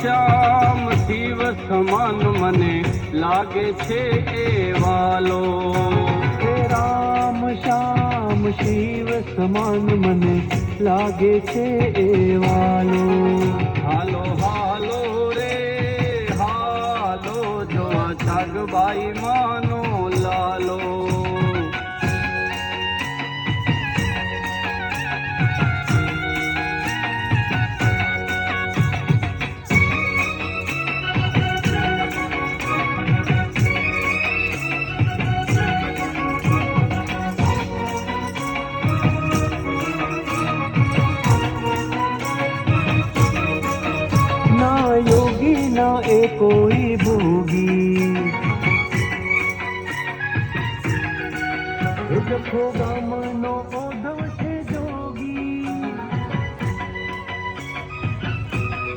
શ્યામ શિવ સમાન મને લાગે છે એ વાલો. રામ શ્યામ શિવ સમાન મને લાગે છે એ વાલો. હાલો હાલો રે હાલો જો જાગબાઈ માનો. યોગી ના એ કોઈ ભોગી એ જખો ગામનો ઓ